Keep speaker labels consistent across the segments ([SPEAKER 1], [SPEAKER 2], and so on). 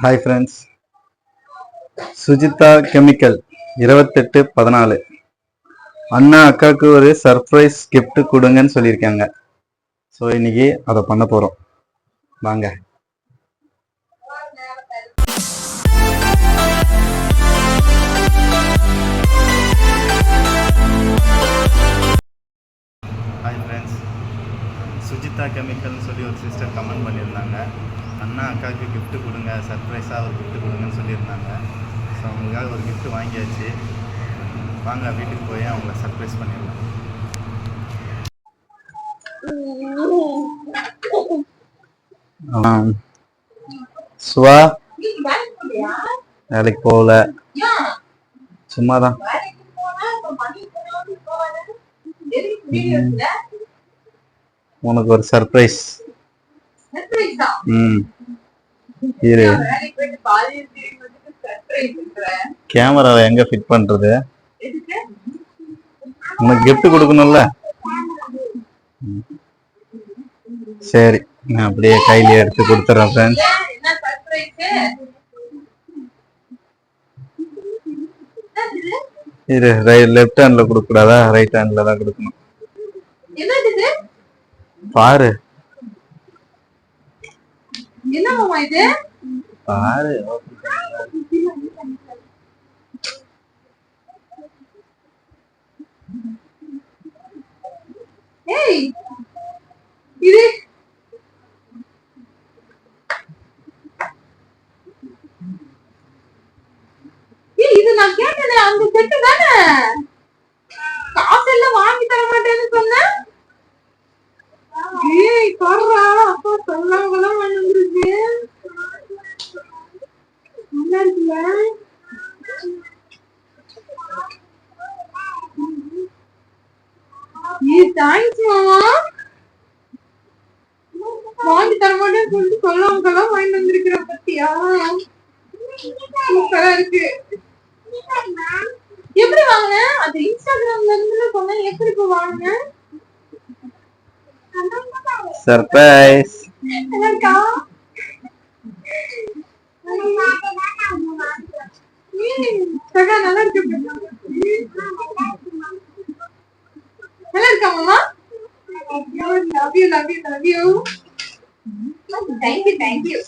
[SPEAKER 1] Hi friends Sujitha chemical இருபத்தெட்டு பதினாலு. அண்ணா அக்காவுக்கு ஒரு சர்ப்ரைஸ் கிஃப்ட் கொடுங்கன்னு சொல்லியிருக்காங்க. ஸோ இன்னைக்கு அதை பண்ண போகிறோம் வாங்க. ஹாய் ஃப்ரெண்ட்ஸ் சுஜிதா கெமிக்கல்னு சொல்லி ஒரு சிஸ்டர் கமெண்ட் பண்ணியிருந்தாங்க. அண்ணா அக்காவுக்கு gift கொடுங்க சர்ப்ரைஸாக ஒரு gift கொடுங்கன்னு சொல்லியிருந்தாங்க. ஸோ அவங்களுக்காக ஒரு gift வாங்கியாச்சு. வாங்க வீட்டுக்கு போய் அவங்கள சர்ப்ரைஸ் பண்ணிடலாம். சுவா? வேலைக்கு போகல. சும்மா தான் உனக்கு ஒரு சர்ப்ரைஸ் ம். இரு. கேமராவை எங்க ஃபிட் பண்றது? உனக்கு gift கொடுக்கணும்ல. சரி நான் அப்படியே கையில எடுத்து கொடுத்துறேன் ஃப்ரெண்ட்ஸ் இரு ரைட் லெஃப்ட் ஹேண்ட்ல கொடுக்க கூடாதா ரைட் ஹேண்ட்ல தான் கொடுக்கணும். பாரு.
[SPEAKER 2] என்னமாமா இது?
[SPEAKER 1] பாரு.
[SPEAKER 2] ஏய் இது? இது நான் கேட்டனே அந்த செட்டு தானே காசு எல்லாம் வாங்கி தர மாட்டேன்னு சொன்னேன் ஏய் பாருடா அப்பா வந்துருக்கு நல்லா இருக்குல்ல தேங்க்ஸ் மாமா. வாங்கி தர சொல்லிட்டு சொல்லாம வாங்கி வந்திருக்கிற பத்தியா? சூப்பரா இருக்கு. எப்படி வாங்க அது இன்ஸ்டாகிராம்ல இருந்து சொன்னேன். எப்படி இப்ப வாங்க
[SPEAKER 1] சர்ப்ரைஸ்
[SPEAKER 2] ம், சகா, நல்லா இருக்கு. நல்லா இருக்கா மாமா? Love you love you love you thank you thank you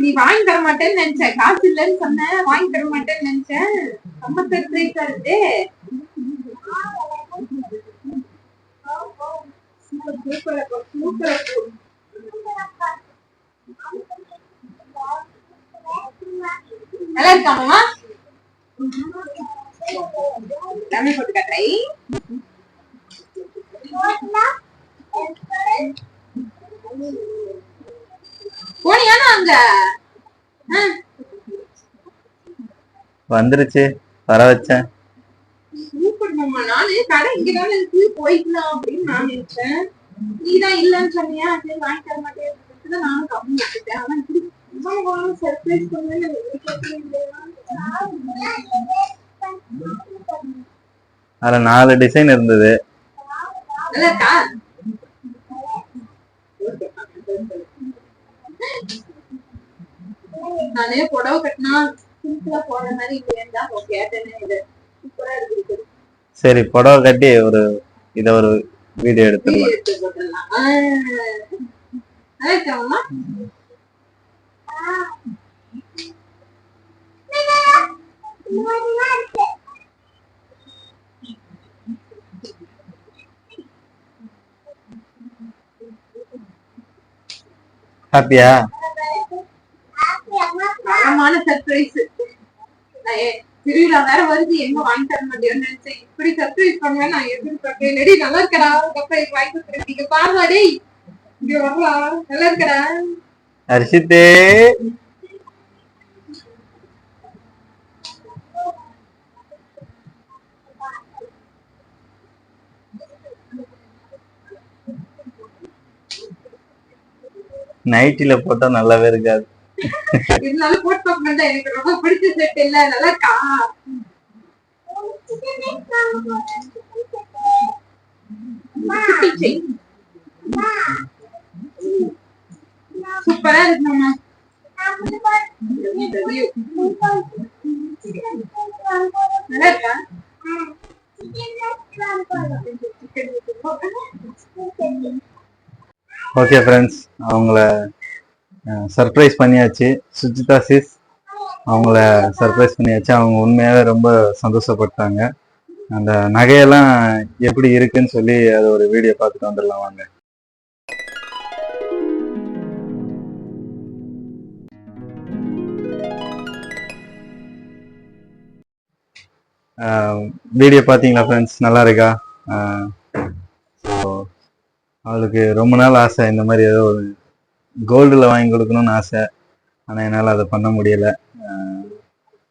[SPEAKER 2] நீ வாங்கி தர மாட்டேன்னு நினைச்சேன் காசு இல்லைன்னு சொன்ன. வாங்கி தர மாட்டேன்னு நினைச்சேன் ரொம்ப சர்ப்ரைஸா இருக்கு சூப்பர் சூப்பர் அப்பா, சூப்பர் அப்பா. நல்லா இருக்கா மாமா எல்லாமே போட்டு காட்டுறேன் போனியானா அங்க?
[SPEAKER 1] வந்துருச்சு. வர வச்சேன்.
[SPEAKER 2] சூப்பர் மாமா நானு? கடை இங்கதானே இருக்கு. போய்க்கலாம் அப்படின்னு நான் நினைச்சேன். நீதான் இல்லன்னு சொன்னியா? சரி வாங்கி தர மாட்டேன் நானும் கம்மி வச்சுட்டேன் ஆனா இப்படி இவ்வளவு சர்ப்ரைஸ்
[SPEAKER 1] அதுல நாலு டிசைன் இருந்தது.
[SPEAKER 2] நானே புடவை கட்டினா சிம்பிளா போடுற மாதிரி இல்லையா கேட்டேனே இது. சூப்பரா இருக்கு.
[SPEAKER 1] சரி புடவை கட்டி ஒரு இத ஒரு வீடியோ எடுத்துடலாம் ஹாப்பியா
[SPEAKER 2] சர்ப்ரைஸ் திருவிழா வேற வருது எங்க வாங்கி தர மாட்டேன்னு நினைச்சேன் இப்படி சர்ப்ரைஸ் பண்ணுவேன் நான் எதிர்பார்க்கேன் நடி நல்லா இருக்கடா? அதுக்கப்புறம் வாங்கி கொடுத்துருக்கேன் பாருவா பாருடா டேய். இங்க வரலா நல்லா இருக்கடா?
[SPEAKER 1] ஹர்ஷித்தே. நைட்டில போட்டா நல்லாவே இருக்காது.
[SPEAKER 2] இருந்தாலும் போட்டு பார்க்க மாட்டேன் எனக்கு ரொம்ப பிடிச்ச செட் இல்ல. நல்லா இருக்கா? சூப்பரா இருக்கு மாமா. நல்லா இருக்கா?
[SPEAKER 1] ஓகே ஃப்ரெண்ட்ஸ் அவங்கள சர்ப்ரைஸ் பண்ணியாச்சு. சுஜிதா சிஸ் அவங்கள சர்ப்ரைஸ் பண்ணியாச்சு. அவங்க உண்மையாகவே ரொம்ப சந்தோஷப்பட்டாங்க. அந்த நகையெல்லாம் எப்படி இருக்குன்னு சொல்லி அது ஒரு வீடியோ பார்த்துட்டு வந்துடலாம் வாங்க. வீடியோ பார்த்தீங்களா ஃப்ரெண்ட்ஸ் நல்லா இருக்கா? ஸோ அவளுக்கு ரொம்ப நாள் ஆசை. இந்த மாதிரி ஏதோ ஒரு கோல்டில் வாங்கி கொடுக்கணும்னு ஆசை. ஆனால் என்னால் அதை பண்ண முடியலை.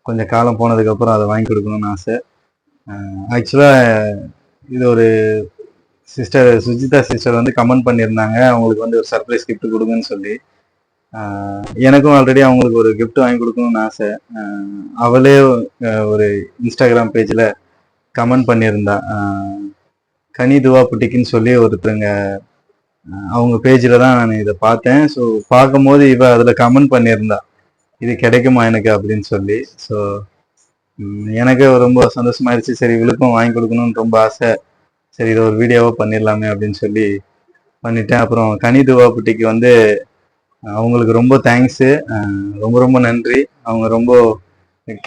[SPEAKER 1] கொஞ்சம் காலம் போனதுக்கப்புறம் அதை வாங்கி கொடுக்கணும்னு ஆசை. ஆக்சுவலாக இது ஒரு சிஸ்டர் சுஜிதா சிஸ்டர் வந்து கமெண்ட் பண்ணியிருந்தாங்க. அவங்களுக்கு வந்து ஒரு சர்ப்ரைஸ் கிஃப்ட் கொடுங்கன்னு சொல்லி. எனக்கும் ஆல்ரெடி அவங்களுக்கு ஒரு கிஃப்ட் வாங்கி கொடுக்கணும்னு ஆசை. அவளே ஒரு இன்ஸ்டாகிராம் பேஜில் கமெண்ட் பண்ணியிருந்தா. கனி துவா புட்டிக்குன்னு சொல்லி ஒருத்தருங்க அவங்க பேஜில் தான் நான் இதை பார்த்தேன். ஸோ பார்க்கும்போது இவ அதில் கமெண்ட் பண்ணியிருந்தா. இது கிடைக்குமா எனக்கு அப்படின்னு சொல்லி. ஸோ எனக்கு ரொம்ப சந்தோஷமாயிருச்சு. சரி இவளுக்கும் வாங்கி கொடுக்கணும்னு ரொம்ப ஆசை. சரி இதை ஒரு வீடியோவாக பண்ணிடலாமே அப்படின்னு சொல்லி பண்ணிட்டேன். அப்புறம் கனிதுவா புட்டிக்கு வந்து அவங்களுக்கு ரொம்ப தேங்க்ஸு ரொம்ப ரொம்ப நன்றி. அவங்க ரொம்ப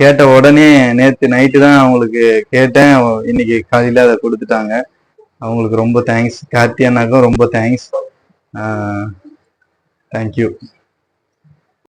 [SPEAKER 1] கேட்ட உடனே நேற்று நைட்டு தான் அவங்களுக்கு கேட்டேன். இன்னைக்கு காலையில் அதை கொடுத்துட்டாங்க. அவங்களுக்கு ரொம்ப தேங்க்ஸ் கார்த்தி அண்ணாக்கும் ரொம்ப தேங்க்ஸ் தேங்க்யூ